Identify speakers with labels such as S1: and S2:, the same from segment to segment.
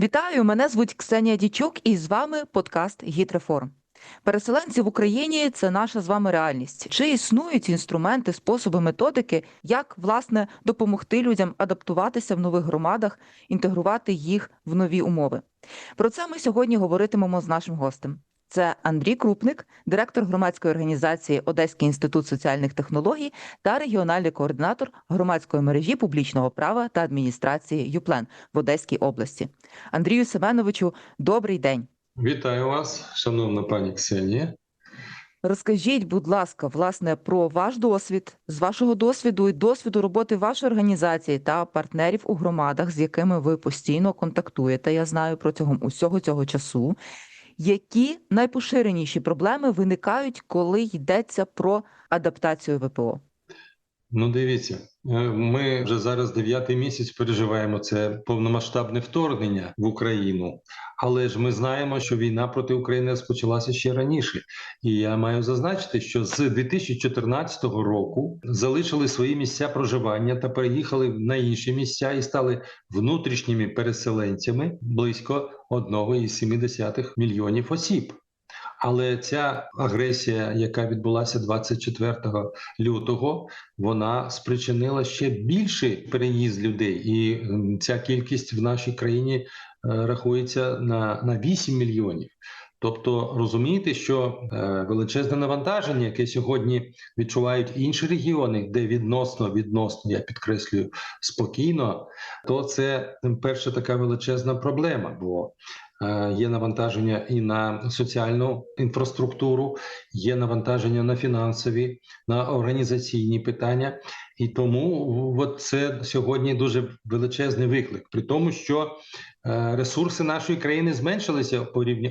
S1: Вітаю! Мене звуть Ксенія Дічук, і з вами подкаст «Гідреформ». Переселенці в Україні це наша з вами реальність. Чи існують інструменти, способи, методики, як власне допомогти людям адаптуватися в нових громадах, інтегрувати їх в нові умови? Про це ми сьогодні говоритимемо з нашим гостем. Це Андрій Крупник, директор громадської організації Одеський інститут соціальних технологій та регіональний координатор громадської мережі публічного права та адміністрації ЮПЛЕН в Одеській області. Андрію Семеновичу, добрий день.
S2: Вітаю вас, шановна пані Ксенія.
S1: Розкажіть, будь ласка, власне, про ваш досвід, з вашого досвіду і досвіду роботи вашої організації та партнерів у громадах, з якими ви постійно контактуєте. Я знаю протягом усього цього часу. Які найпоширеніші проблеми виникають, коли йдеться про адаптацію ВПО?
S2: Ну, дивіться, е, ми вже зараз дев'ятий місяць переживаємо це повномасштабне вторгнення в Україну, але ж ми знаємо, що війна проти України розпочалася ще раніше. І я маю зазначити, що з 2014 року залишили свої місця проживання та переїхали на інші місця і стали внутрішніми переселенцями близько 1,7 мільйонів осіб. Але ця агресія, яка відбулася 24 лютого, вона спричинила ще більший переїзд людей, і ця кількість в нашій країні е, рахується на, на 8 мільйонів. Тобто розумієте, що е, величезне навантаження, яке сьогодні відчувають інші регіони, де відносно відносно, я підкреслюю спокійно, то це перша така величезна проблема. Бо Є навантаження і на соціальну інфраструктуру, є навантаження на фінансові, на організаційні питання, і тому от це сьогодні дуже величезний виклик. При тому, що е, ресурси нашої країни зменшилися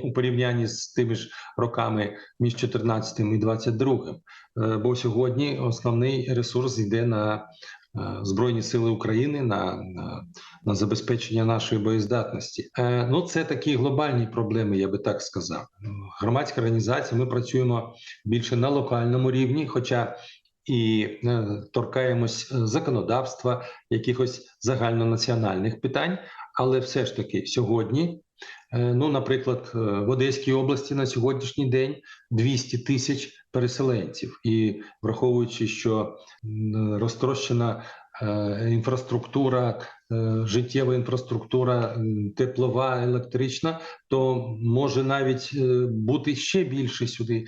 S2: у порівнянні з тими ж роками між 14 і 22. Е, Бо сьогодні основний ресурс йде на е, Збройні Сили України на, на на забезпечення нашої боєздатності. Е, ну, це такі глобальні проблеми, я би так сказав. Громадська організація. Ми працюємо більше на локальному рівні, хоча і е, торкаємось е, законодавства, якихось загальнонаціональних питань, але все ж таки сьогодні. е, Ну, наприклад, е, в Одеській області на сьогоднішній день 200 тисяч переселенців, і враховуючи, що розтрощена е, інфраструктура, е, життєва інфраструктура, теплова, електрична, то може навіть е, бути ще більше сюди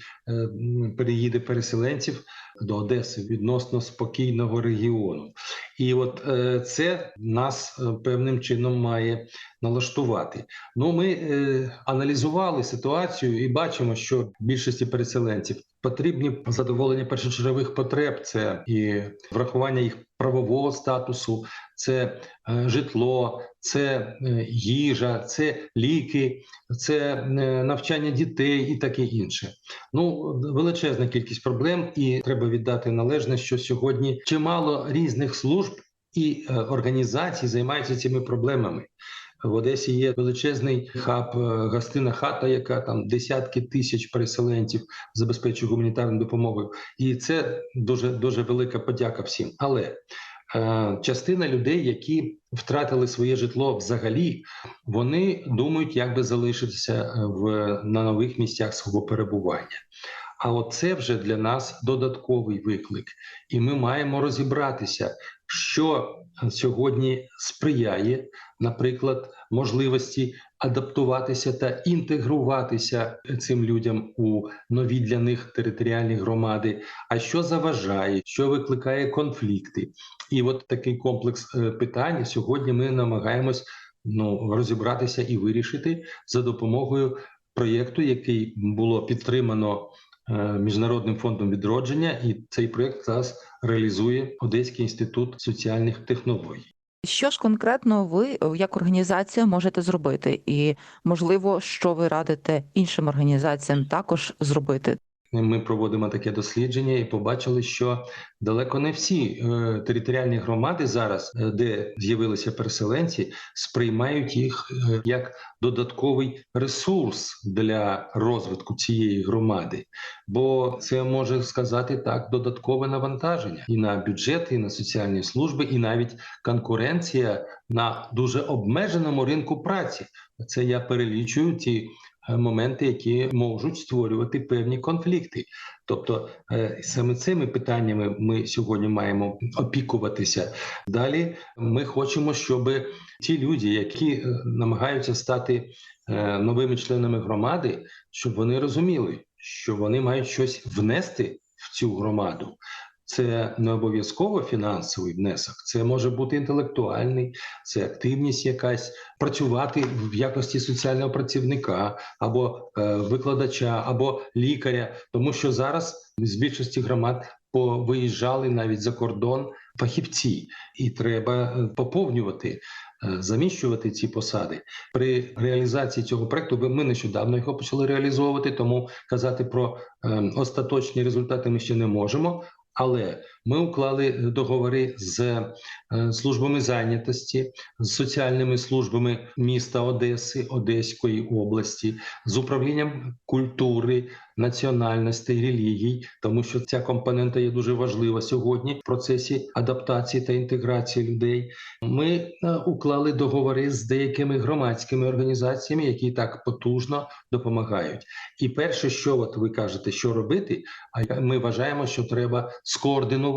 S2: переїде переселенців до Одеси відносно спокійного регіону. І от це нас певним чином має налаштувати. Ну, ми аналізували ситуацію і бачимо, що більшості переселенців потрібні задоволення першочергових потреб, це і врахування їх правового статусу, це е, житло, це е, їжа, це ліки, це е, навчання дітей і таке інше. Ну, величезна кількість проблем, і треба віддати належне, що сьогодні чимало різних служб і організацій займаються цими проблемами. В Одесі є величезний хаб, е, гостина хата, яка там десятки тисяч переселенців забезпечує гуманітарною допомогою, і це дуже дуже велика подяка всім. Але е, частина людей, які втратили своє житло взагалі, вони думають, як би залишитися е, в на нових місцях свого перебування. А от це вже для нас додатковий виклик, і ми маємо розібратися, що сьогодні сприяє, наприклад, можливості адаптуватися та інтегруватися цим людям у нові для них територіальні громади. А що заважає, що викликає конфлікти, і от такий комплекс е, питань сьогодні ми намагаємось ну розібратися і вирішити за допомогою проєкту, який було підтримано е, міжнародним фондом відродження, і цей проєкт зараз реалізує Одеський інститут соціальних технологій.
S1: Що ж конкретно ви е, як організація можете зробити, і можливо, що ви радите іншим організаціям також зробити?
S2: Ми проводимо таке дослідження і побачили, що далеко не всі е, територіальні громади зараз, е, де з'явилися переселенці, сприймають їх е, як додатковий ресурс для розвитку цієї громади, бо це може сказати так додаткове навантаження і на бюджет, і на соціальні служби, і навіть конкуренція на дуже обмеженому ринку праці. Це я перелічую ті моменти, які можуть створювати певні конфлікти. Тобто саме цими питаннями ми сьогодні маємо опікуватися. Далі ми хочемо, щоб ті люди, які е, намагаються стати е, новими членами громади, щоб вони розуміли, що вони мають щось внести в цю громаду. Це не обов'язково фінансовий внесок, це може бути інтелектуальний, це активність якась, працювати в якості соціального працівника або е, викладача, або лікаря, тому що зараз з більшості громад повиїжджали навіть за кордон фахівці, і треба е, поповнювати. е, Заміщувати ці посади при реалізації цього проекту. Ми нещодавно його почали реалізовувати, тому казати про е, остаточні результати ми ще не можемо. Але ми уклали договори з е, службами зайнятості, з соціальними службами міста Одеси, Одеської області, з управлінням культури, національностей, релігій, тому що ця компонента є дуже важлива сьогодні в процесі адаптації та інтеграції людей. Ми е, уклали договори з деякими громадськими організаціями, які так потужно допомагають. І перше, що от ви кажете, що робити, а ми вважаємо, що треба скоординувати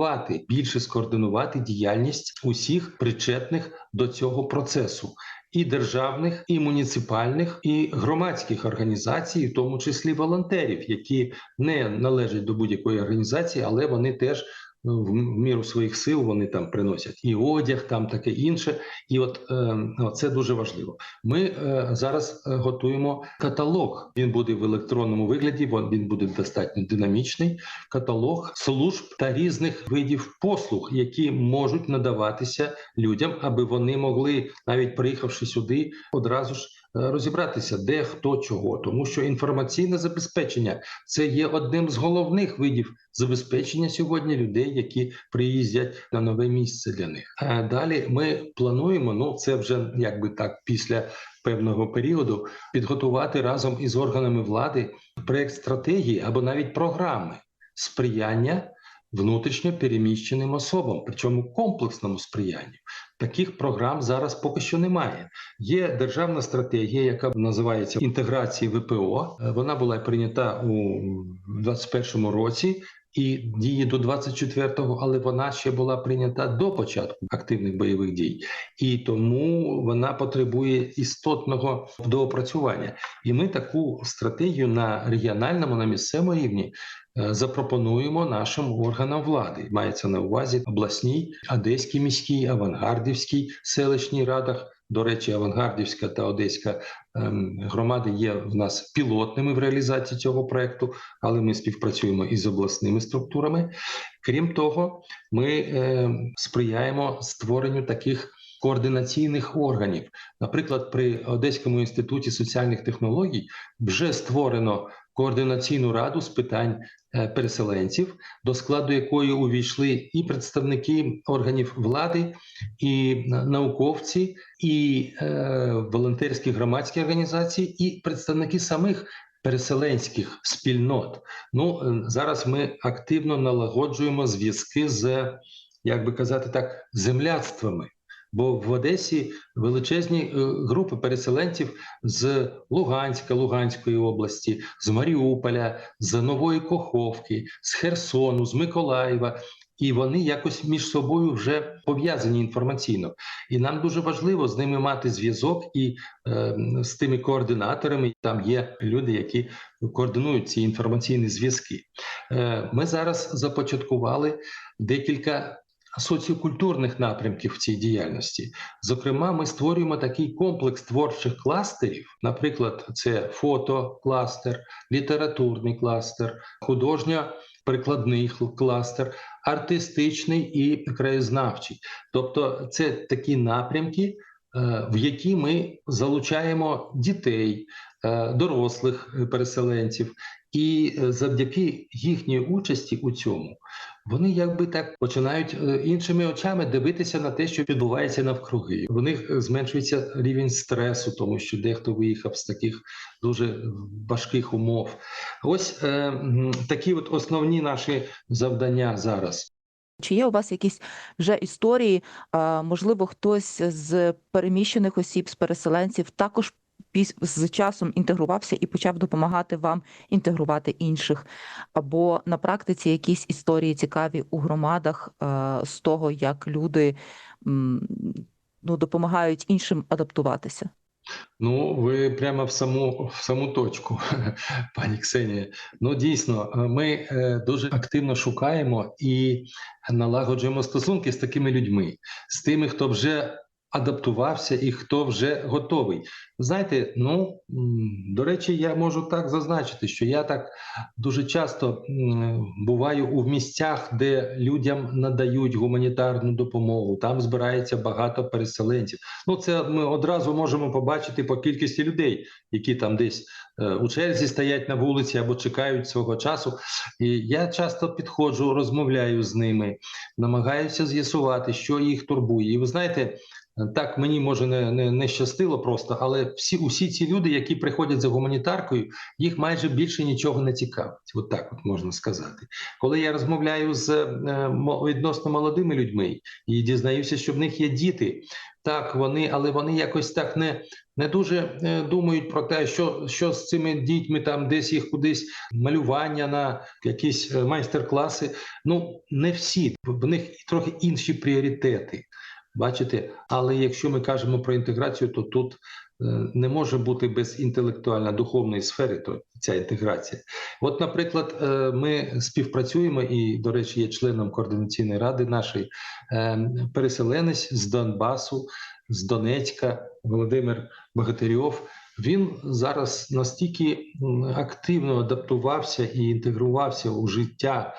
S2: більше скоординувати діяльність усіх причетних до цього процесу. І державних, і муніципальних, і громадських організацій, в тому числі волонтерів, які не належать до будь-якої організації, але вони теж в міру своїх сил вони там приносять і одяг, там таке інше. І от е, це дуже важливо. Ми е, зараз е, готуємо каталог. Він буде в електронному вигляді. Він буде достатньо динамічний. Каталог служб та різних видів послуг, які можуть надаватися людям, аби вони могли, навіть приїхавши сюди, одразу ж. Е, Розібратися, де хто чого, тому що інформаційне забезпечення це є одним з головних видів забезпечення сьогодні людей, які приїздять на нове місце для них. А далі ми плануємо. Ну це вже якби так після певного періоду підготувати разом із органами влади проект стратегії або навіть програми сприяння внутрішньо переміщеним особам, причому комплексному сприянню. Таких програм зараз поки що немає. Є державна стратегія, яка називається інтеграції ВПО. Е, Вона була прийнята у 2021 році. І діє до 24-го, але вона ще була прийнята до початку активних бойових дій, і тому вона потребує істотного доопрацювання. І ми таку стратегію на регіональному, на місцевому рівні е, запропонуємо нашим органам влади. Мається на увазі обласній, одеській міській, авангардівській селищній радах. До речі, авангардівська та одеська ем, громади є в нас пілотними в реалізації цього проекту, але ми співпрацюємо із обласними структурами. Крім того, ми е, сприяємо створенню таких координаційних органів. Наприклад, при Одеському інституті соціальних технологій вже створено координаційну раду з питань е, переселенців, до складу якої увійшли і представники органів влади, і науковці, і е, волонтерські громадські організації, і представники самих переселенських спільнот. Ну е, зараз ми активно налагоджуємо зв'язки з, як би казати так, земляцтвами. Бо в Одесі величезні е, групи переселенців з Луганська, Луганської області, з Маріуполя, з Нової Коховки, з Херсону, з Миколаєва. І вони якось між собою вже пов'язані інформаційно. І нам дуже важливо з ними мати зв'язок і е, з тими координаторами. Там є люди, які координують ці інформаційні зв'язки. Е, ми зараз започаткували декілька соціокультурних напрямків в цій діяльності. Зокрема, ми створюємо такий комплекс творчих кластерів. Наприклад, це фотокластер, літературний кластер, художньо-прикладний кластер, артистичний і краєзнавчий. Тобто, це такі напрямки, е, в які ми залучаємо дітей, е, дорослих переселенців І е, завдяки їхній участі у цьому вони якби так починають е, іншими очами дивитися на те, що відбувається навкруги. У них е, зменшується рівень стресу, тому що дехто виїхав з таких дуже важких умов. Ось е, такі от основні наші завдання зараз.
S1: Чи є у вас якісь вже історії? Можливо, хтось з переміщених осіб, з переселенців також з часом інтегрувався і почав допомагати вам інтегрувати інших, або на практиці якісь історії цікаві у громадах а, з того, як люди ну, допомагають іншим адаптуватися?
S2: Ну, ви прямо в саму в саму точку, пані Ксенія. Ну, дійсно, е, ми е, дуже активно шукаємо і налагоджуємо стосунки з такими людьми, з тими, хто вже адаптувався і хто вже готовий. Знаєте, ну до речі, я можу так зазначити, що я так дуже часто буваю у місцях, де людям надають гуманітарну допомогу. Там збирається багато переселенців. Ну, це ми одразу можемо побачити по кількості людей, які там десь е, у черзі стоять на вулиці або чекають свого часу. І я часто підходжу, розмовляю з ними, намагаюся з'ясувати, що їх турбує. І ви знаєте. Так, мені може не, не, не щастило просто, але всі усі ці люди, які приходять за гуманітаркою, їх майже більше нічого не цікавить. От так от можна сказати. Коли я розмовляю з е, відносно молодими людьми і дізнаюся, що в них є діти, так вони, але вони якось так не, не дуже е, думають про те, що, що з цими дітьми там десь їх кудись малювання на якісь е, майстер-класи. Ну не всі, в них трохи інші пріоритети. Бачите, але якщо ми кажемо про інтеграцію, то тут е, не може бути без інтелектуально-духовної сфери то ця інтеграція. От, наприклад, е, ми співпрацюємо і, до речі, є членом координаційної ради нашої е, переселенець з Донбасу, з Донецька, Володимир Богатирьов. Він зараз настільки активно адаптувався і інтегрувався у життя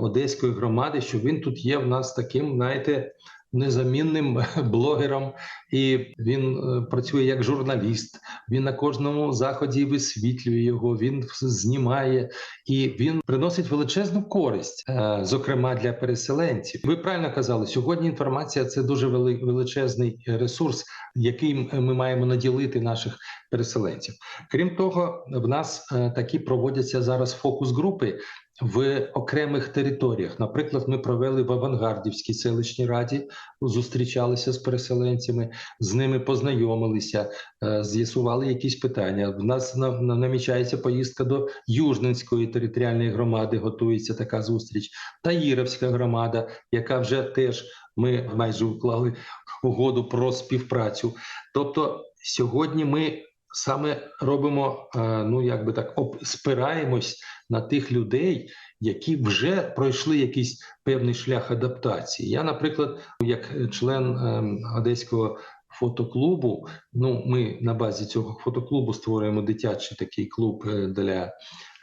S2: одеської громади, що він тут є в нас таким, знаєте, незамінним блогером, і він е, працює як журналіст. Він на кожному заході висвітлює його. Він знімає і він приносить величезну користь, е, зокрема для переселенців. Ви правильно казали, сьогодні інформація це дуже величезний ресурс, яким ми маємо наділити наших переселенців. Крім того, в нас е, такі проводяться зараз фокус-групи в окремих територіях. Наприклад, ми провели в Авангардівській селищній раді, зустрічалися з переселенцями, з ними познайомилися, е, з'ясували якісь питання. В нас на- на- намічається поїздка до Южненської територіальної громади, готується така зустріч. Таїровська громада, яка вже теж ми майже уклали угоду про співпрацю. Тобто сьогодні ми саме робимо, е, ну як би так, спираємось на тих людей, які вже пройшли якийсь певний шлях адаптації. Я, наприклад, як член ем, одеського фотоклубу, ну ми на базі цього фотоклубу створюємо дитячий такий клуб е, для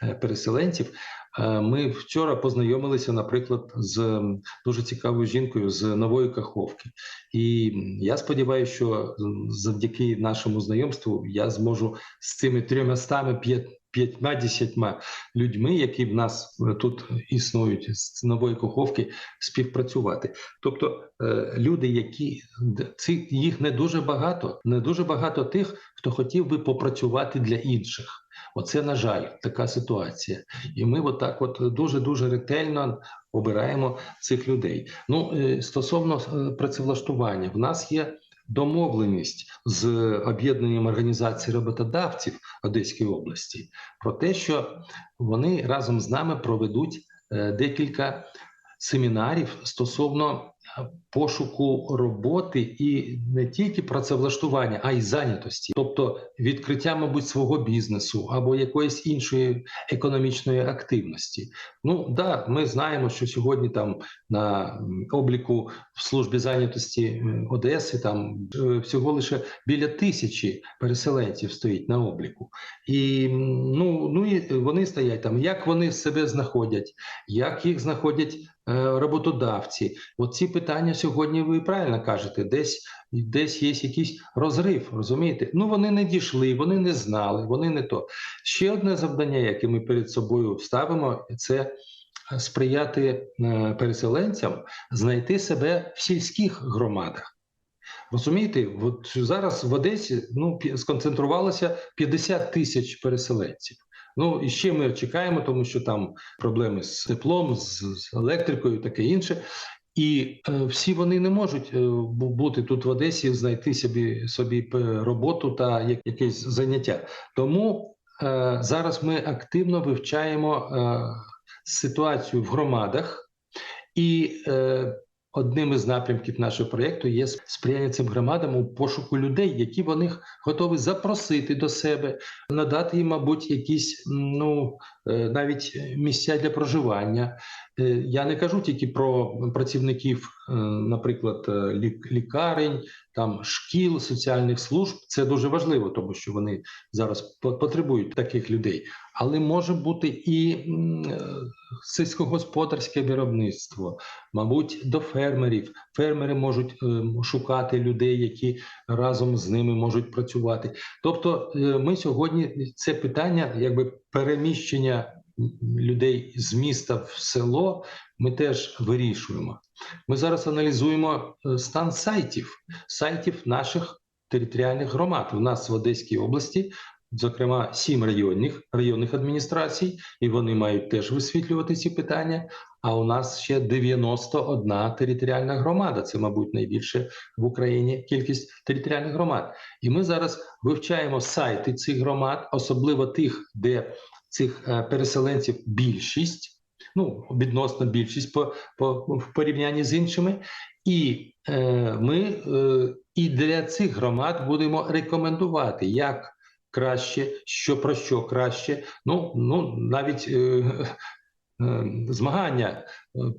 S2: е, переселенців. Е, Ми вчора познайомилися, наприклад, з дуже цікавою жінкою з нової Каховки. І я сподіваюся, що завдяки нашому знайомству я зможу з цими п'ять. П'ятьма десятьма людьми, які в нас е, тут існують з нової куховки, співпрацювати. Тобто е, люди, які ці їх не дуже багато, не дуже багато тих, хто хотів би попрацювати для інших. Оце на жаль, така ситуація. І ми отак, от дуже дуже ретельно обираємо цих людей. Ну е, стосовно е, працевлаштування, в нас є домовленість з об'єднанням організацій роботодавців Одеської області про те, що вони разом з нами проведуть е, декілька семінарів стосовно пошуку роботи і не тільки працевлаштування, а й зайнятості, тобто відкриття, мабуть, свого бізнесу або якоїсь іншої економічної активності. Ну да, ми знаємо, що сьогодні там на обліку в службі зайнятості Одеси там е, всього лише біля тисячі переселенців стоїть на обліку, і ну, ну і вони стоять там. Як вони себе знаходять, як їх знаходять е, роботодавці? От ці питання сьогодні. Сьогодні ви правильно кажете, десь, десь є якийсь розрив, розумієте? Ну вони не дійшли, вони не знали, вони не то. Ще одне завдання, яке ми перед собою ставимо, це сприяти е, переселенцям знайти себе в сільських громадах. Розумієте, от зараз в Одесі ну, сконцентрувалося 50 тисяч переселенців. Ну і ще ми чекаємо, тому що там проблеми з теплом, з електрикою, таке інше. І е, всі вони не можуть е, бути тут в Одесі, знайти собі собі роботу та якесь заняття. Тому е, зараз ми активно вивчаємо ситуацію в громадах, і одним із напрямків нашого проєкту є сприяння цим громадам у пошуку людей, які вони готові запросити до себе, надати їм, мабуть, якісь ну навіть місця для проживання. Е, Я не кажу тільки про працівників, е, наприклад, е, лікарень, там шкіл, соціальних служб. Це дуже важливо, тому що вони зараз по- потребують таких людей. Але може бути і сільськогосподарське виробництво, мабуть, до фермерів. Фермери можуть шукати людей, які разом з ними можуть працювати. Тобто, ми сьогодні це питання, якби переміщення людей з міста в село, ми теж вирішуємо. Ми зараз аналізуємо е, стан сайтів, сайтів наших територіальних громад. У нас в Одеській області, зокрема, сім районних районних адміністрацій, і вони мають теж висвітлювати ці питання. А у нас ще 91 територіальна громада. Це, мабуть, найбільше в Україні кількість територіальних громад. І ми зараз вивчаємо сайти цих громад, особливо тих, де цих е, переселенців більшість. Ну, відносно більшість по, по в порівнянні з іншими, і е, ми е, і для цих громад будемо рекомендувати, як краще, що про що краще. Ну, ну навіть е, е, змагання е,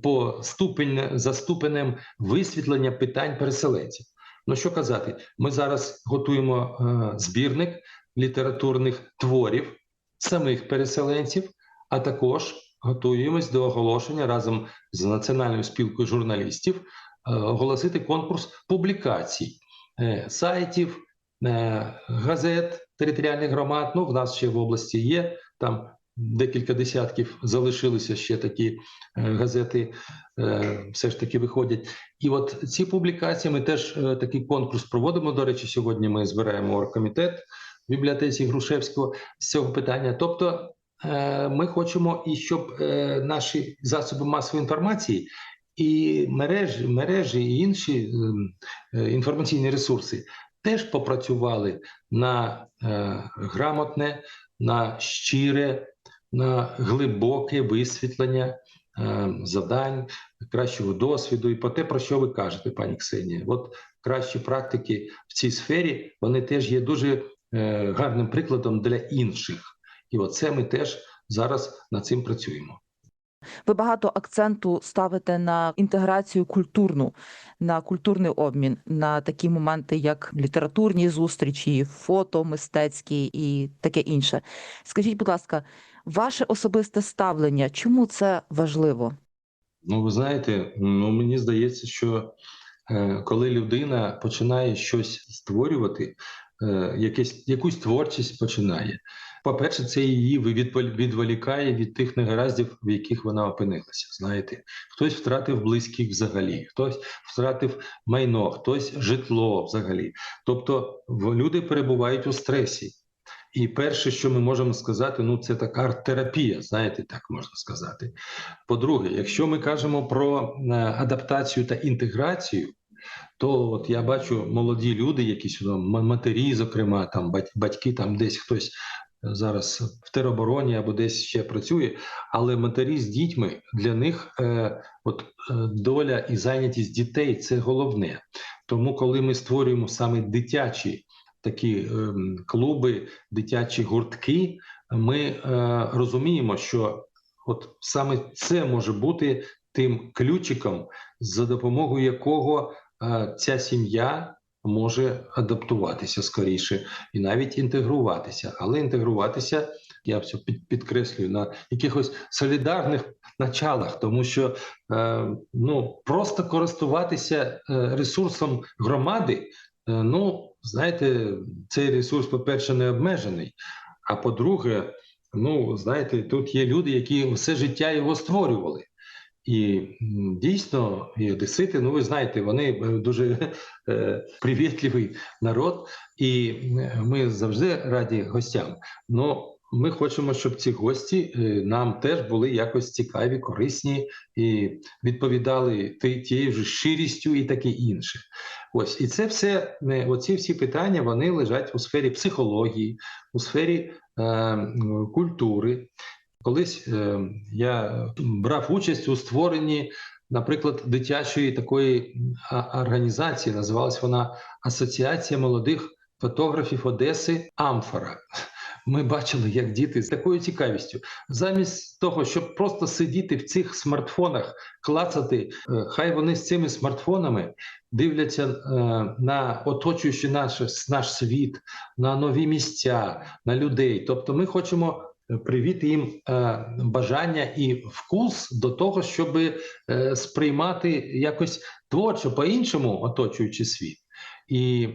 S2: по ступень за ступенем висвітлення питань переселенців. Ну що казати, ми зараз готуємо збірник літературних творів самих переселенців, а також готуємось до оголошення разом з Національною спілкою журналістів е, оголосити конкурс публікацій е, сайтів, е, газет територіальних громад. Ну, в нас ще в області є там декілька десятків залишилися ще такі газети, все ж таки виходять. І от ці публікації ми теж такий конкурс проводимо. До речі, сьогодні ми збираємо оргкомітет в бібліотеці Грушевського з цього питання. Тобто, е, ми хочемо і щоб е, наші засоби масової інформації і мережі, мережі і інші ем, е, інформаційні ресурси теж попрацювали на грамотне, на щире, на глибоке висвітлення завдань, кращого досвіду і по те, про що ви кажете, пані Ксенія. От кращі практики в цій сфері вони теж є дуже гарним прикладом для інших. І оце ми теж зараз над цим працюємо.
S1: Ви багато акценту ставите на інтеграцію культурну, на культурний обмін, на такі моменти, як літературні зустрічі, фото мистецькі і таке інше. Скажіть, будь ласка, ваше особисте ставлення, чому це важливо?
S2: Ну, ви знаєте, ну мені здається, що е, коли людина починає щось створювати, е, якесь, якусь творчість починає. По-перше, це її відволі- відволікає від тих негараздів, в яких вона опинилася. Знаєте, хтось втратив близьких взагалі, хтось втратив майно, хтось житло взагалі. Тобто люди перебувають у стресі. І перше, що ми можемо сказати, ну це така арт-терапія, знаєте, так можна сказати. По-друге, якщо ми кажемо про е, адаптацію та інтеграцію, то от я бачу молоді люди, які сюди матері, зокрема, там батьки, там десь хтось е, зараз в теробороні або десь ще працює, але матері з дітьми для них е, от е, доля і зайнятість дітей це головне. Тому, коли ми створюємо саме дитячі такі ем, клуби, дитячі гуртки, ми е, розуміємо, що от саме це може бути тим ключиком, за допомогою якого е, ця сім'я може адаптуватися скоріше і навіть інтегруватися. Але інтегруватися я все підкреслюю, на якихось солідарних началах, тому що е, ну просто користуватися е, ресурсом громади. е, Ну, знаєте, цей ресурс, по-перше, не обмежений. А по-друге, ну знаєте, тут є люди, які все життя його створювали. І дійсно, і одесити, ну ви знаєте, вони е, дуже е, привітливий народ, і ми завжди раді гостям. Ну, ми хочемо, щоб ці гості е, нам теж були якось цікаві, корисні і відповідали тією ж щирістю і таке інше. Ось і це все, е, оці всі питання вони лежать у сфері психології, у сфері е, культури. Колись е, я брав участь у створенні, наприклад, дитячої такої організації. Називалась вона Асоціація молодих фотографів Одеси Амфора. Ми бачили, як діти з такою цікавістю, замість того, щоб просто сидіти в цих смартфонах, клацати, е, хай вони з цими смартфонами дивляться е, на оточуючий наш, наш світ, на нові місця, на людей. Тобто, ми хочемо привіти їм е, бажання і вкус до того, щоб е, сприймати якось творчо по-іншому оточуючий світ. І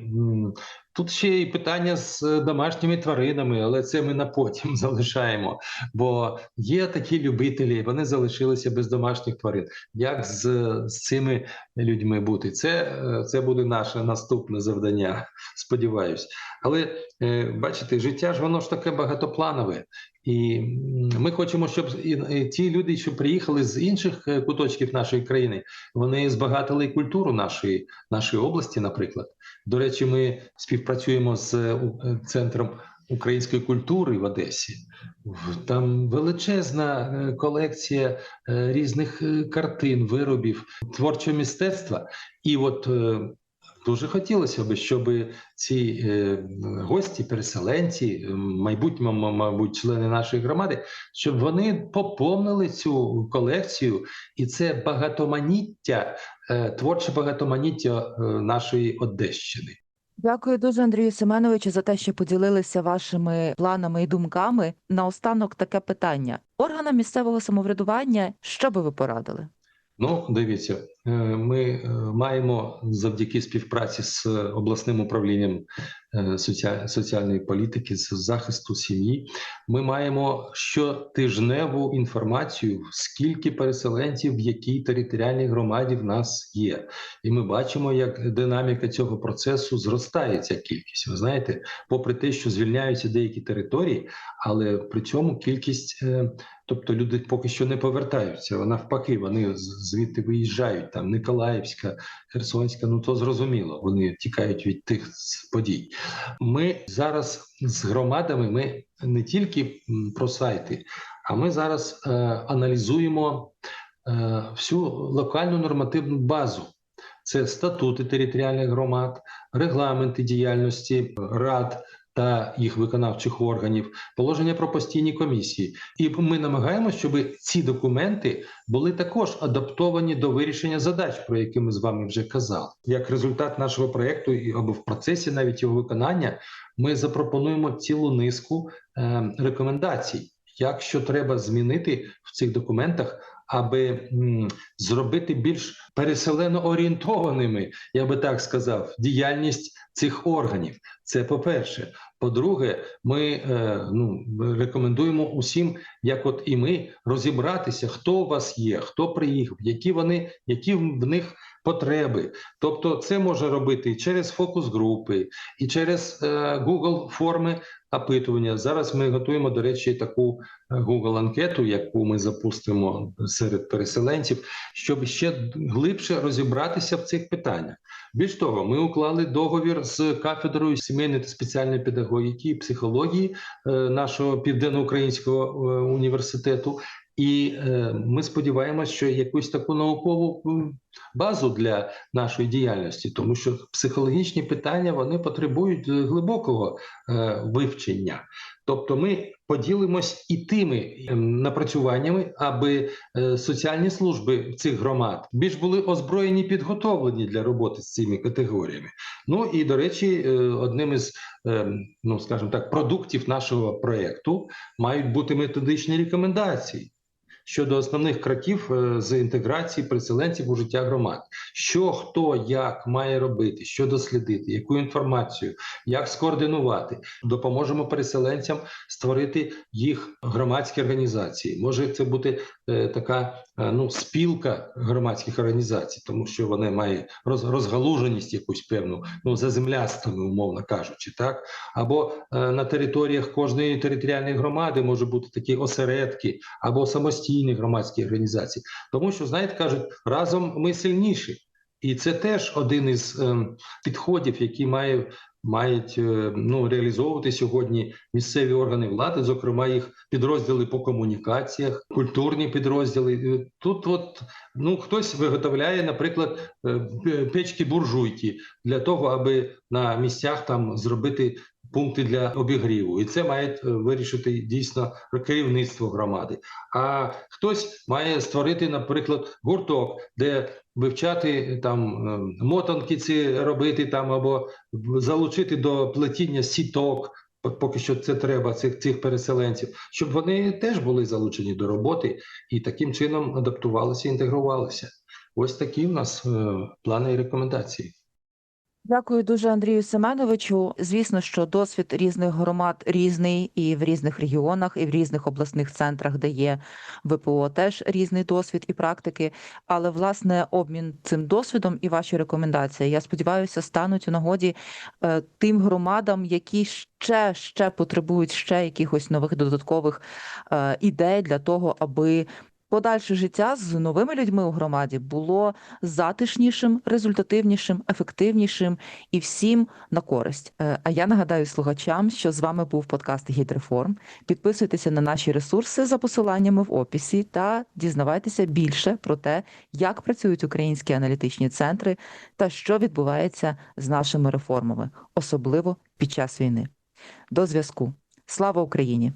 S2: тут ще і питання з е, домашніми тваринами, але це ми на потім залишаємо. Бо є такі любителі, вони залишилися без домашніх тварин. Як з, з цими людьми бути? Це, е, це буде наше наступне завдання, сподіваюсь. Але е, бачите, життя ж воно ж таке багатопланове. І ми хочемо, щоб і, ті люди, що приїхали з інших е, куточків нашої країни, вони збагатили культуру нашої, нашої області, наприклад. До речі, ми співпрацюємо з центром української культури в Одесі. Там величезна е, колекція е, різних е, картин, виробів, творчого мистецтва. І от дуже хотілося б, щоб ці гості, переселенці, майбутні, мабуть, члени нашої громади, щоб вони поповнили цю колекцію, і це багатоманіття, творче багатоманіття нашої Одещини.
S1: Дякую дуже, Андрію Семеновичу, за те, що поділилися вашими планами і думками. Наостанок таке питання: органам місцевого самоврядування, що би ви порадили?
S2: Ну, дивіться, ми е, маємо завдяки співпраці з обласним управлінням е, соціальної політики, з захисту сім'ї. Ми маємо щотижневу інформацію, скільки переселенців в якій територіальній громаді в нас є. І ми бачимо, як динаміка цього процесу зростає ця кількість. Ви знаєте, попри те, що звільняються деякі території, але при цьому кількість. е, Тобто люди поки що не повертаються, а навпаки, вони звідти виїжджають. Там Николаївська, Херсонська, ну то зрозуміло, вони тікають від тих подій. Ми зараз з громадами ми не тільки про сайти, а ми зараз е, аналізуємо е, всю локальну нормативну базу. Це статути територіальних громад, регламенти діяльності рад та їх виконавчих органів, положення про постійні комісії. І ми намагаємося, щоб ці документи були також адаптовані до вирішення задач, про які ми з вами вже казали. Як результат нашого проєкту або в процесі навіть його виконання, ми запропонуємо цілу низку е, рекомендацій, як що треба змінити в цих документах. Аби зробити більш переселено орієнтованими, я би так сказав, діяльність цих органів. Це по-перше. По-друге, ми е, ну, рекомендуємо усім, як от і ми, розібратися, хто у вас є, хто приїхав, які вони, які в них потреби. Тобто, це може робити і через фокус групи, і через е, Google форми опитування. Зараз ми готуємо, до речі, таку е, Google анкету, яку ми запустимо серед переселенців, щоб ще глибше розібратися в цих питаннях. Більш того, ми уклали договір з кафедрою сімейної та спеціальної педагогіки і психології е, нашого південноукраїнського е, університету. І ми сподіваємося, що якусь таку наукову базу для нашої діяльності, тому що психологічні питання вони потребують е, глибокого е, вивчення. Тобто, ми поділимось і тими ем, напрацюваннями, аби е, соціальні служби цих громад більш були озброєні, підготовлені для роботи з цими категоріями. Ну і до речі, е, одним із ем, ну скажімо так, продуктів нашого проєкту мають бути методичні рекомендації щодо основних кроків е, з інтеграції переселенців у життя громад. Що хто як має робити, що дослідити, яку інформацію, як скоординувати, допоможемо переселенцям створити їх громадські організації. Може це бути така е, ну спілка громадських організацій, тому що мають роз, розгалуженість якусь певну, ну заземлястами, умовно кажучи, так? Або е, на територіях кожної територіальної громади може бути такі осередки або самостійні громадські організації, тому що знаєте, кажуть, разом ми сильніші, і це теж один із ем, підходів, які має, мають е, ну, реалізовувати сьогодні місцеві органи влади, зокрема їх підрозділи по комунікаціях, культурні підрозділи. Е, Тут от ну хтось виготовляє, наприклад, е, печки буржуйки для того, аби на місцях там зробити пункти для обігріву, і це має вирішити дійсно керівництво громади. А хтось має створити, наприклад, гурток, де вивчати там е, мотанки ці робити там або залучити до плетіння сіток. по- Поки що це треба цих цих переселенців, щоб вони теж були залучені до роботи і таким чином адаптувалися, інтегрувалися. Ось такі в нас е, плани і рекомендації.
S1: Дякую дуже Андрію Семеновичу. Звісно, що досвід різних громад різний і в різних регіонах, і в різних обласних центрах, де є ВПО, теж різний досвід і практики. Але власне обмін цим досвідом і ваші рекомендації, я сподіваюся, стануть у нагоді е, тим громадам, які ще ще потребують ще якихось нових додаткових е, ідей для того, аби подальше життя з новими людьми у громаді було затишнішим, результативнішим, ефективнішим і всім на користь. Е, А я нагадаю слухачам, що з вами був подкаст Гідреформ. Підписуйтеся на наші ресурси за посиланнями в описі та дізнавайтеся більше про те, як працюють українські аналітичні центри та що відбувається з нашими реформами, особливо під час війни. До зв'язку. Слава Україні!